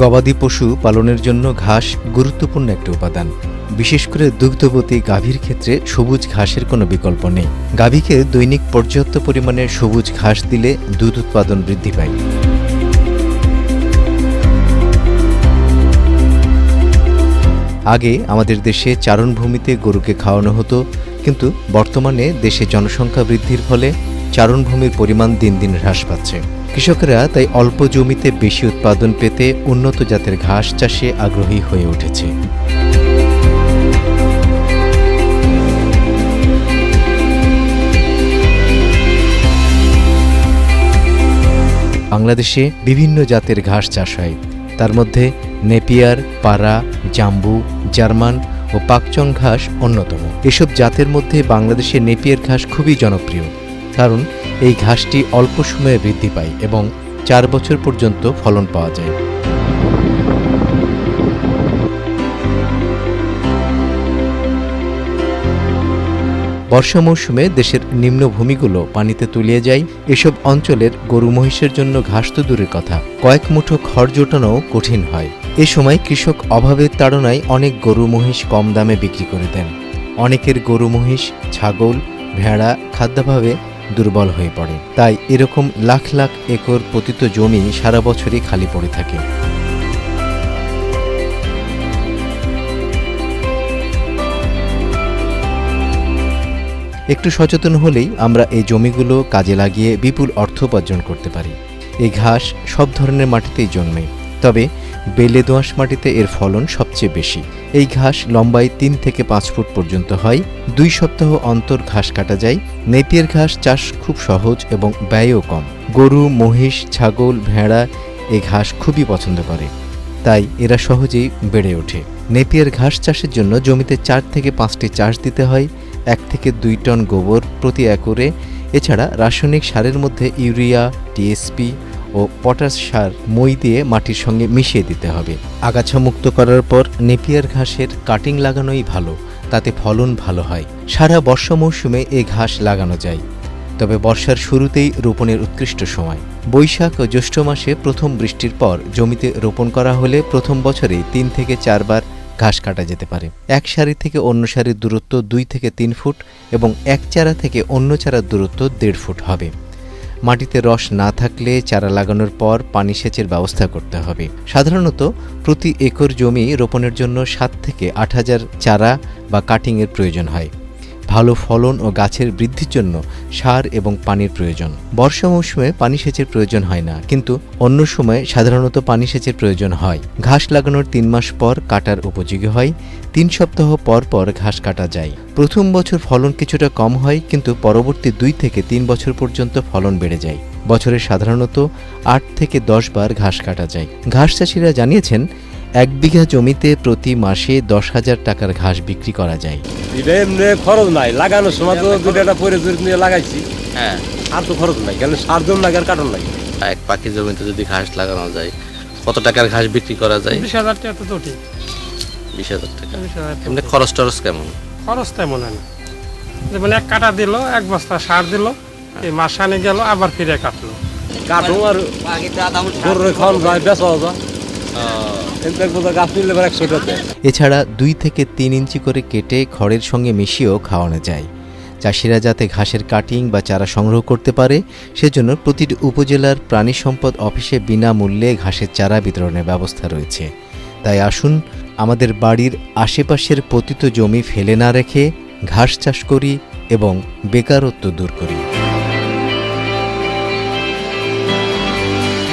গবাদি পশু পালনের জন্য ঘাস গুরুত্বপূর্ণ একটা উপাদান। বিশেষ করে দুগ্ধবতী গাভীর ক্ষেত্রে সবুজ ঘাসের কোনো বিকল্প নেই। গাভীকে দৈনিক পর্যাপ্ত পরিমাণে সবুজ ঘাস দিলে দুধ উৎপাদন বৃদ্ধি পায়। আগে আমাদের দেশে চারণভূমিতে গরুকে খাওয়ানো হতো, কিন্তু বর্তমানে দেশে জনসংখ্যা বৃদ্ধির ফলে চারণভূমির পরিমাণ দিন দিন হ্রাস পাচ্ছে। কৃষকেরা তাই অল্প জমিতে বেশি উৎপাদন পেতে উন্নত জাতের ঘাস চাষে আগ্রহী হয়ে উঠেছে। বাংলাদেশে বিভিন্ন জাতের ঘাস চাষ হয়। তার মধ্যে নেপিয়ার পারা জাম্বু, জার্মান ও পাকচং ঘাস অন্যতম। এসব জাতের মধ্যে বাংলাদেশে নেপিয়ার ঘাস খুবই জনপ্রিয়। কারণ এই ঘাসটি অল্প সময়ে বৃদ্ধি পায় এবং চার বছর পর্যন্ত ফলন পাওয়া যায়। বর্ষা মৌসুমে দেশের নিম্নভূমিগুলো পানিতে তলিয়ে যায়। এসব অঞ্চলের গরু মহিষের জন্য ঘাস তো দূরের কথা। কয়েক মুঠো খড় জোটানোও কঠিন হয়। এ সময় কৃষক অভাবের তাড়নায় অনেক গরু মহিষ কম দামে বিক্রি করে দেন। অনেকের গরু মহিষ, ছাগল, ভেড়া, খাদ্যাভাবে দুর্বল হয়ে পড়ে। তাই এরকম লাখ লাখ একর পতিত জমি সারা বছরই খালি পড়ে থাকে। একটু সচেতন হলেই আমরা এই জমিগুলো কাজে লাগিয়ে বিপুল অর্থ উপার্জন করতে পারি। এই ঘাস সব ধরনের মাটিতেই জন্মে। তবে বেলে দোআঁশ মাটিতে এর ফলন সবচেয়ে বেশি। এই ঘাস লম্বায় তিন থেকে পাঁচ ফুট পর্যন্ত হয়। দুই সপ্তাহ অন্তর ঘাস কাটা যায়। নেপিয়ার ঘাস চাষ খুব সহজ এবং ব্যয়ও কম। গরু, মহিষ, ছাগল, ভেড়া এই ঘাস খুবই পছন্দ করে। তাই এরা সহজেই বেড়ে ওঠে। নেপিয়ার ঘাস চাষের জন্য জমিতে চার থেকে পাঁচটি চাষ দিতে হয়। এক থেকে দুই টন গোবর প্রতি একরে। এছাড়া রাসায়নিক সারের মধ্যে ইউরিয়া, টিএসপি ও পটাশ সার মই দিয়ে মাটির সঙ্গে মিশিয়ে দিতে হবে। আগাছা মুক্ত করার পর নেপিয়ার ঘাসের কাটিং লাগানোই ভালো, তাতে ফলন ভালো হয়। সারা বর্ষা মৌসুমে এ ঘাস লাগানো যায়। তবে বর্ষার শুরুতেই রোপণের উৎকৃষ্ট সময়। বৈশাখ ও জ্যৈষ্ঠ মাসে প্রথম বৃষ্টির পর জমিতে রোপণ করা হলে প্রথম বছরে তিন থেকে চারবার ঘাস কাটা যেতে পারে। এক সারি থেকে অন্য সারির দূরত্ব দুই থেকে তিন ফুট এবং এক চারা থেকে অন্য চারার দূরত্ব দেড় ফুট হবে। মাটিতে রস না থাকলে চারা লাগানোর পর পানি সেচের ব্যবস্থা করতে হবে। সাধারণত প্রতি একর জমি রোপণের জন্য সাত থেকে আট হাজার চারা বা কাটিংয়ের প্রয়োজন হয়। ভালো ফলন ও গাছের বৃদ্ধির জন্য সার এবং পানির প্রয়োজন। বর্ষা মৌসুমে পানি সেচের প্রয়োজন হয় না, কিন্তু অন্য সময় সাধারণত পানি সেচের প্রয়োজন হয়। ঘাস লাগানোর তিন মাস পর কাটার উপযোগী হয়, তিন সপ্তাহ পর পর ঘাস কাটা যায়। প্রথম বছর ফলন কিছুটা কম হয়, কিন্তু পরবর্তী দুই থেকে তিন বছর পর্যন্ত ফলন বেড়ে যায়। বছরে সাধারণত আট থেকে দশ বার ঘাস কাটা যায়। ঘাস চাষিরা জানিয়েছেন এক বিঘা জমিতে প্রতি মাসে দশ হাজার টাকার ঘাস বিক্রি করা যায়। এটা এমনি খরচ নাই লাগানোর সময় তো দুটো একটা পরে নিয়ে লাগাইছি। হ্যাঁ। আর তো খরচ নাই কেন সার জন লাগে আর কাটন লাগে? এক পাখি জমিতে যদি ঘাস লাগানো যায় কত টাকার ঘাস বিক্রি করা যায়? বিশ হাজার টাকা তো ঠিক বিশ হাজার টাকা। এমনি খরচ টরচ কেমন? খরচ তেমন হয় না। যেমন এক কাটা দিল এক বস্তা সার দিল এই মাসানে গেল আবার ফিরে কাটলো। কাটো আর গরুর খাওয়ান যায় বেচা যায়। এছাড়া দুই থেকে তিন ইঞ্চি করে কেটে খড়ের সঙ্গে মিশিয়েও খাওয়ানো যায়। চাষিরা যাতে ঘাসের কাটিং বা চারা সংগ্রহ করতে পারে, সেজন্য প্রতিটি উপজেলার প্রাণী সম্পদ অফিসে বিনামূল্যে ঘাসের চারা বিতরণের ব্যবস্থা রয়েছে। তাই আসুন, আমাদের বাড়ির আশেপাশের পতিত জমি ফেলে না রেখে ঘাস চাষ করি এবং বেকারত্ব দূর করি।